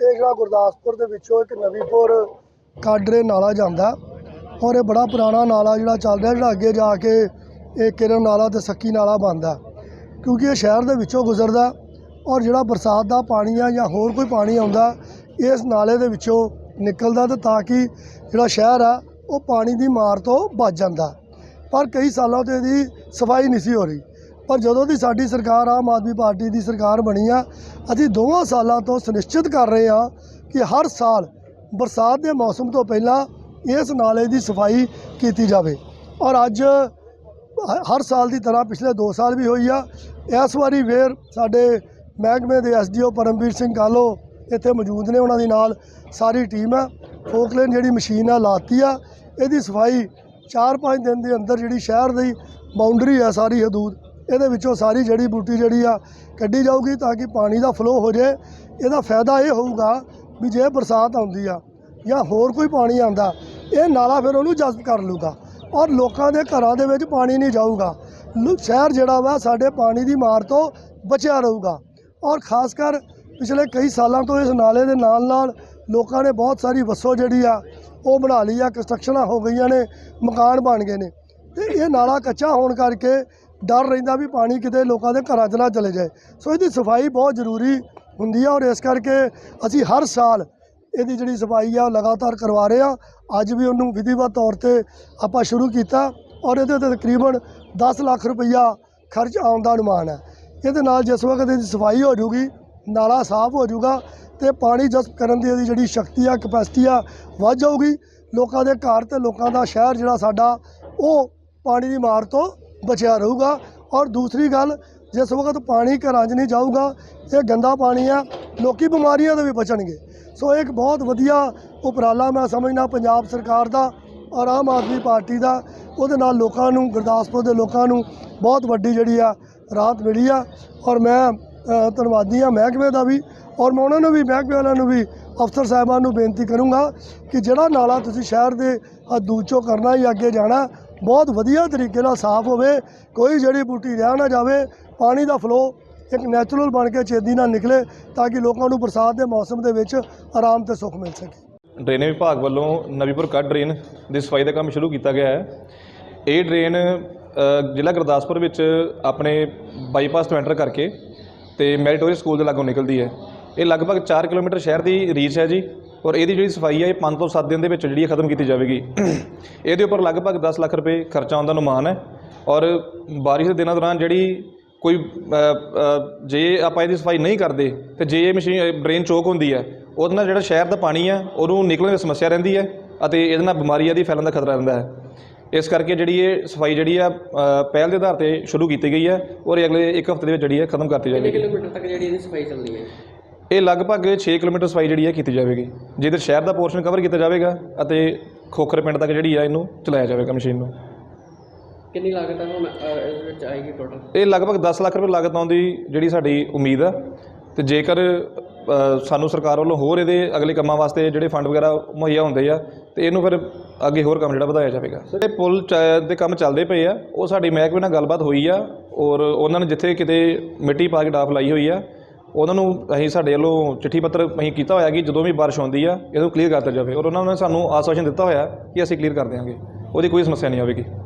ਇਹ ਜਿਹੜਾ ਗੁਰਦਾਸਪੁਰ ਦੇ ਵਿੱਚੋਂ ਇੱਕ ਨਵੀਂਪੁਰ ਕਾਡਰੇ ਨਾਲਾ ਜਾਂਦਾ। ਔਰ ਇਹ ਬੜਾ ਪੁਰਾਣਾ ਨਾਲਾ ਜਿਹੜਾ ਚੱਲ ਰਿਹਾ ਜਿਹੜਾ ਅੱਗੇ ਜਾ ਕੇ ਇਹ ਕਿਰਨ ਨਾਲਾ ਤੇ ਸੱਕੀ ਨਾਲਾ ਬਣਦਾ। ਕਿਉਂਕਿ ਇਹ ਸ਼ਹਿਰ ਦੇ ਵਿੱਚੋਂ ਗੁਜ਼ਰਦਾ ਔਰ ਜਿਹੜਾ ਬਰਸਾਤ ਦਾ ਪਾਣੀ ਆ ਜਾਂ ਹੋਰ ਕੋਈ ਪਾਣੀ ਆਉਂਦਾ, ਇਸ ਨਾਲੇ ਦੇ ਵਿੱਚੋਂ ਨਿਕਲਦਾ ਤੇ ਤਾਂ ਕਿ ਜਿਹੜਾ ਸ਼ਹਿਰ ਆ, ਉਹ ਪਾਣੀ ਦੀ ਮਾਰ ਤੋਂ ਬਚ ਜਾਂਦਾ। ਪਰ ਕਈ ਸਾਲਾਂ ਤੋਂ ਇਹਦੀ ਸਫ਼ਾਈ ਨਹੀਂ ਸੀ ਹੋ ਰਹੀ। ਪਰ ਜਦੋਂ ਦੀ ਸਾਡੀ ਸਰਕਾਰ ਆਮ ਆਦਮੀ ਪਾਰਟੀ ਦੀ ਸਰਕਾਰ ਬਣੀ ਆ, ਅਸੀਂ ਦੋਵਾਂ ਸਾਲਾਂ ਤੋਂ ਸੁਨਿਸ਼ਚਿਤ ਕਰ ਰਹੇ ਹਾਂ ਕਿ ਹਰ ਸਾਲ ਬਰਸਾਤ ਦੇ ਮੌਸਮ ਤੋਂ ਪਹਿਲਾਂ ਇਸ ਨਾਲੇ ਦੀ ਸਫ਼ਾਈ ਕੀਤੀ ਜਾਵੇ। ਔਰ ਅੱਜ ਹ- ਹਰ ਸਾਲ ਦੀ ਤਰ੍ਹਾਂ ਪਿਛਲੇ 2 ਸਾਲ ਵੀ ਹੋਈ ਆ। ਇਸ ਵਾਰੀ ਫੇਰ ਸਾਡੇ ਮਹਿਕਮੇ ਦੇ ਐਸਡੀਓ ਪਰਮਵੀਰ ਸਿੰਘ ਕਾਲੋ ਇੱਥੇ ਮੌਜੂਦ ਨੇ, ਉਹਨਾਂ ਦੇ ਨਾਲ ਸਾਰੀ ਟੀਮ ਆ। ਫੋਕਲੇਨ ਜਿਹੜੀ ਮਸ਼ੀਨ ਆ, ਲਾਤੀ ਆ। ਇਹਦੀ ਸਫ਼ਾਈ 4-5 ਦਿਨ ਦੇ ਅੰਦਰ ਜਿਹੜੀ ਸ਼ਹਿਰ ਦੀ ਬਾਉਂਡਰੀ ਆ, ਸਾਰੀ ਹਦੂਦ। ਇਹਦੇ ਵਿੱਚੋਂ ਸਾਰੀ ਜੜੀ ਬੂਟੀ ਜਿਹੜੀ ਆ ਕੱਢੀ ਜਾਊਗੀ ਤਾਂ ਕਿ ਪਾਣੀ ਦਾ ਫਲੋ ਹੋ ਜਾਏ। ਇਹਦਾ ਫਾਇਦਾ ਇਹ ਹੋਊਗਾ ਵੀ ਜੇ ਬਰਸਾਤ ਆਉਂਦੀ ਆ ਜਾਂ ਹੋਰ ਕੋਈ ਪਾਣੀ ਆਂਦਾ ਇਹ ਨਾਲਾ ਫਿਰ ਉਹਨੂੰ ਜਜ਼ਬ ਕਰ ਲੂਗਾ ਔਰ ਲੋਕਾਂ ਦੇ ਘਰਾਂ ਦੇ ਵਿੱਚ ਪਾਣੀ ਨਹੀਂ ਜਾਊਗਾ। ਲੁ- ਸ਼ਹਿਰ ਜਿਹੜਾ ਵਾ ਸਾਡੇ ਪਾਣੀ ਦੀ ਮਾਰ ਤੋਂ ਬਚਿਆ ਰਹੂਗਾ ਔਰ ਖਾਸ ਕਰ ਪਿਛਲੇ ਕਈ ਸਾਲਾਂ ਤੋਂ ਇਸ ਨਾਲੇ ਦੇ ਨਾਲ ਨਾਲ ਲੋਕਾਂ ਨੇ ਬਹੁਤ ਸਾਰੀ ਵਸੋ ਜਿਹੜੀ ਆ ਉਹ ਬਣਾ ਲਈ ਆ ਕੰਸਟਰਕਸ਼ਨਾਂ ਹੋ ਗਈਆਂ ਨੇ, ਮਕਾਨ ਬਣ ਗਏ ਨੇ। ਤੇ ਇਹ ਨਾਲਾ ਕੱਚਾ ਹੋਣ ਕਰਕੇ ਡਰ ਰਹਿੰਦਾ ਵੀ ਪਾਣੀ ਕਿਤੇ ਲੋਕਾਂ ਦੇ ਘਰਾਂ 'ਚ ਨਾ ਚਲੇ ਜਾਏ। ਸੋ ਇਹਦੀ ਸਫ਼ਾਈ ਬਹੁਤ ਜ਼ਰੂਰੀ ਹੁੰਦੀ ਆ ਔਰ ਇਸ ਕਰਕੇ ਅਸੀਂ ਹਰ ਸਾਲ ਇਹਦੀ ਜਿਹੜੀ ਸਫ਼ਾਈ ਆ ਉਹ ਲਗਾਤਾਰ ਕਰਵਾ ਰਹੇ ਆ। ਅੱਜ ਵੀ ਉਹਨੂੰ ਵਿਧੀਵਤ ਤੌਰ ਤੇ ਆਪਾਂ ਸ਼ੁਰੂ ਕੀਤਾ ਔਰ ਇਹਦੇ ਤੇ ਤਕਰੀਬਨ 10 ਲੱਖ ਰੁਪਈਆ ਖਰਚ ਆਉਣ ਦਾ ਅਨੁਮਾਨ ਹੈ। ਇਹਦੇ ਨਾਲ ਜਿਸ ਵਕਤ ਇਹਦੀ ਸਫ਼ਾਈ ਹੋ ਜੂਗੀ, ਨਾਲਾ ਸਾਫ਼ ਹੋ ਜਾਊਗਾ ਤੇ ਪਾਣੀ ਜਸਪ ਕਰਨ ਦੀ ਇਹਦੀ ਜਿਹੜੀ ਸ਼ਕਤੀ ਆ, ਕਪੈਸਿਟੀ ਆ ਵੱਧ ਜਾਊਗੀ। ਲੋਕਾਂ ਦੇ ਘਰ ਤੇ ਲੋਕਾਂ ਦਾ ਸ਼ਹਿਰ ਜਿਹੜਾ ਸਾਡਾ, ਉਹ ਪਾਣੀ ਦੀ ਮਾਰ ਤੋਂ ਬਚਿਆ ਰਹੂਗਾ। ਔਰ ਦੂਸਰੀ ਗੱਲ, ਜਿਸ ਵਕਤ ਪਾਣੀ ਘਰਾਂ 'ਚ ਨਹੀਂ ਜਾਊਗਾ, ਇਹ ਗੰਦਾ ਪਾਣੀ ਆ, ਲੋਕੀ ਬਿਮਾਰੀਆਂ ਤੋਂ ਵੀ ਬਚਣਗੇ। ਸੋ ਇਹ ਇੱਕ ਬਹੁਤ ਵਧੀਆ ਉਪਰਾਲਾ ਮੈਂ ਸਮਝਣਾ ਪੰਜਾਬ ਸਰਕਾਰ ਦਾ ਔਰ ਆਮ ਆਦਮੀ ਪਾਰਟੀ ਦਾ। ਉਹਦੇ ਨਾਲ ਲੋਕਾਂ ਨੂੰ, ਗੁਰਦਾਸਪੁਰ ਦੇ ਲੋਕਾਂ ਨੂੰ ਬਹੁਤ ਵੱਡੀ ਜਿਹੜੀ ਆ ਰਾਹਤ ਮਿਲੀ ਆ। ਔਰ ਮੈਂ ਧੰਨਵਾਦੀ ਆ ਮਹਿਕਮੇ ਦਾ ਵੀ। ਔਰ ਮੈਂ ਉਹਨਾਂ ਨੂੰ ਵੀ, ਮਹਿਕਮੇ ਵਾਲਿਆਂ ਨੂੰ ਵੀ, ਅਫਸਰ ਸਾਹਿਬਾਨ ਨੂੰ ਬੇਨਤੀ ਕਰੂੰਗਾ ਕਿ ਜਿਹੜਾ ਨਾਲਾ ਤੁਸੀਂ ਸ਼ਹਿਰ ਦੇ ਹਦੂਦ ਕਰਨਾ ਜਾਂ ਅੱਗੇ ਜਾਣਾ ਬਹੁਤ ਵਧੀਆ ਤਰੀਕੇ ਨਾਲ ਸਾਫ਼ ਹੋਵੇ, ਕੋਈ ਜੜੀ ਬੂਟੀ ਰਹਿ ਨਾ ਜਾਵੇ, ਪਾਣੀ ਦਾ ਫਲੋ ਇੱਕ ਨੈਚੁਰਲ ਬਣ ਕੇ ਛੇਤੀ ਨਾਲ ਨਿਕਲੇ ਤਾਂ ਕਿ ਲੋਕਾਂ ਨੂੰ ਬਰਸਾਤ ਦੇ ਮੌਸਮ ਦੇ ਵਿੱਚ ਆਰਾਮ ਤੇ ਸੁੱਖ ਮਿਲ ਸਕੇ। ਡਰੇਨੇਜ ਵਿਭਾਗ ਵੱਲੋਂ ਨਵੀਪੁਰ ਕੱਟ ਡਰੇਨ ਦੀ ਸਫ਼ਾਈ ਦਾ ਕੰਮ ਸ਼ੁਰੂ ਕੀਤਾ ਗਿਆ ਹੈ। ਇਹ ਡਰੇਨ ਜ਼ਿਲ੍ਹਾ ਗੁਰਦਾਸਪੁਰ ਵਿੱਚ ਆਪਣੇ ਬਾਈਪਾਸ ਤੋਂ ਐਂਟਰ ਕਰਕੇ ਤੇ ਮੈਰੀਟੋਰੀਅਸ ਸਕੂਲ ਦੇ ਲਾਗੋਂ ਨਿਕਲਦੀ ਹੈ। ਇਹ ਲਗਭਗ 4 ਕਿਲੋਮੀਟਰ ਸ਼ਹਿਰ ਦੀ ਰੀਚ ਹੈ ਜੀ। ਔਰ ਇਹਦੀ ਜਿਹੜੀ ਸਫ਼ਾਈ ਹੈ ਇਹ 5 ਤੋਂ 7 ਦਿਨ ਦੇ ਵਿੱਚ ਜਿਹੜੀ ਹੈ ਖਤਮ ਕੀਤੀ ਜਾਵੇਗੀ। ਇਹਦੇ ਉੱਪਰ ਲਗਭਗ 10 ਲੱਖ ਰੁਪਏ ਖਰਚਾ ਆਉਣ ਦਾ ਅਨੁਮਾਨ ਹੈ। ਔਰ ਬਾਰਿਸ਼ ਦੇ ਦਿਨਾਂ ਦੌਰਾਨ ਜਿਹੜੀ ਕੋਈ ਜੇ ਆਪਾਂ ਇਹਦੀ ਸਫ਼ਾਈ ਨਹੀਂ ਕਰਦੇ, ਤੇ ਜੇ ਇਹ ਮਸ਼ੀਨ ਡਰੇਨ ਚੋਕ ਹੁੰਦੀ ਹੈ, ਉਹਦੇ ਨਾਲ ਜਿਹੜਾ ਸ਼ਹਿਰ ਦਾ ਪਾਣੀ ਆ, ਉਹਨੂੰ ਨਿਕਲਣ ਦੀ ਸਮੱਸਿਆ ਰਹਿੰਦੀ ਹੈ ਅਤੇ ਇਹਦੇ ਨਾਲ ਬਿਮਾਰੀਆਂ ਦੀ ਫੈਲਣ ਦਾ ਖਤਰਾ ਰਹਿੰਦਾ ਹੈ। ਇਸ ਕਰਕੇ ਜਿਹੜੀ ਇਹ ਸਫ਼ਾਈ ਜਿਹੜੀ ਆ ਪਹਿਲ ਦੇ ਆਧਾਰ ਤੇ ਸ਼ੁਰੂ ਕੀਤੀ ਗਈ ਹੈ ਔਰ ਇਹ ਅਗਲੇ ਇੱਕ ਹਫ਼ਤੇ ਦੇ ਵਿੱਚ ਜਿਹੜੀ ਹੈ ਖਤਮ ਕਰਤੀ ਕਿੰਨੇ ਜਾਵੇਗੀ ਕਿਲੋਮੀਟਰ ਤੱਕ ਜਿਹੜੀ ਇਹਦੀ ਸਫ਼ਾਈ ਚੱਲਦੀ ਹੈ? ਇਹ ਲਗਭਗ 6 ਕਿਲੋਮੀਟਰ ਸਫ਼ਾਈ ਜਿਹੜੀ ਹੈ ਕੀਤੀ ਜਾਵੇਗੀ। ਜਿਹਦੇ ਸ਼ਹਿਰ ਦਾ ਪੋਰਸ਼ਨ ਕਵਰ ਕੀਤਾ ਜਾਵੇਗਾ ਅਤੇ ਖੋਖਰ ਪਿੰਡ ਤੱਕ ਜਿਹੜੀ ਆ ਇਹਨੂੰ ਚਲਾਇਆ ਜਾਵੇਗਾ ਮਸ਼ੀਨ ਨੂੰ। ਕਿੰਨੀ ਲਾਗਤ ਹੁਣ ਵਿੱਚ ਆਏਗੀ ਟੋਟਲ ਇਹ ਲਗਭਗ 10 ਲੱਖ ਰੁਪਏ ਲਾਗਤ ਆਉਣ ਦੀ ਜਿਹੜੀ ਸਾਡੀ ਉਮੀਦ ਆ। ਤੇ ਜੇਕਰ ਅ, ਸਾਨੂੰ ਸਰਕਾਰ ਵੱਲੋਂ ਹੋਰ ਇਹਦੇ ਅਗਲੇ ਕੰਮਾਂ ਵਾਸਤੇ ਜਿਹੜੇ ਫੰਡ ਵਗੈਰਾ ਮੁਹੱਈਆ ਹੁੰਦੇ ਆ ਤੇ ਇਹਨੂੰ ਫਿਰ ਅੱਗੇ ਹੋਰ ਕੰਮ ਜਿਹੜਾ ਵਧਾਇਆ ਜਾਵੇਗਾ। ਇਹ ਪੁਲ ਚ- ਦੇ ਕੰਮ ਚੱਲਦੇ ਪਏ ਆ। ਉਹ ਸਾਡੀ ਮਹਿਕਮੇ ਨਾਲ ਗੱਲਬਾਤ ਹੋਈ ਆ ਔਰ ਉਹਨਾਂ ਨੇ ਜਿੱਥੇ ਕਿਤੇ ਮਿੱਟੀ ਪਾ ਕੇ ਡਾਫ ਲਾਈ ਹੋਈ ਆ ਉਹਨਾਂ ਨੂੰ ਅਸੀਂ ਸਾਡੇ ਵੱਲੋਂ ਚਿੱਠੀ ਪੱਤਰ ਅਸੀਂ ਕੀਤਾ ਹੋਇਆ ਕਿ ਜਦੋਂ ਵੀ ਬਾਰਿਸ਼ ਆਉਂਦੀ ਆ, ਇਹਨੂੰ ਕਲੀਅਰ ਕਰ ਦਿੱਤਾ ਜਾਵੇ। ਔਰ ਉਹਨਾਂ ਨੇ ਸਾਨੂੰ ਆਸ਼ਵਾਸਨ ਦਿੱਤਾ ਹੋਇਆ ਕਿ ਅਸੀਂ ਕਲੀਅਰ ਕਰ ਦਿਆਂਗੇ। ਉਹਦੀ ਕੋਈ ਸਮੱਸਿਆ ਨਹੀਂ ਆਵੇਗੀ।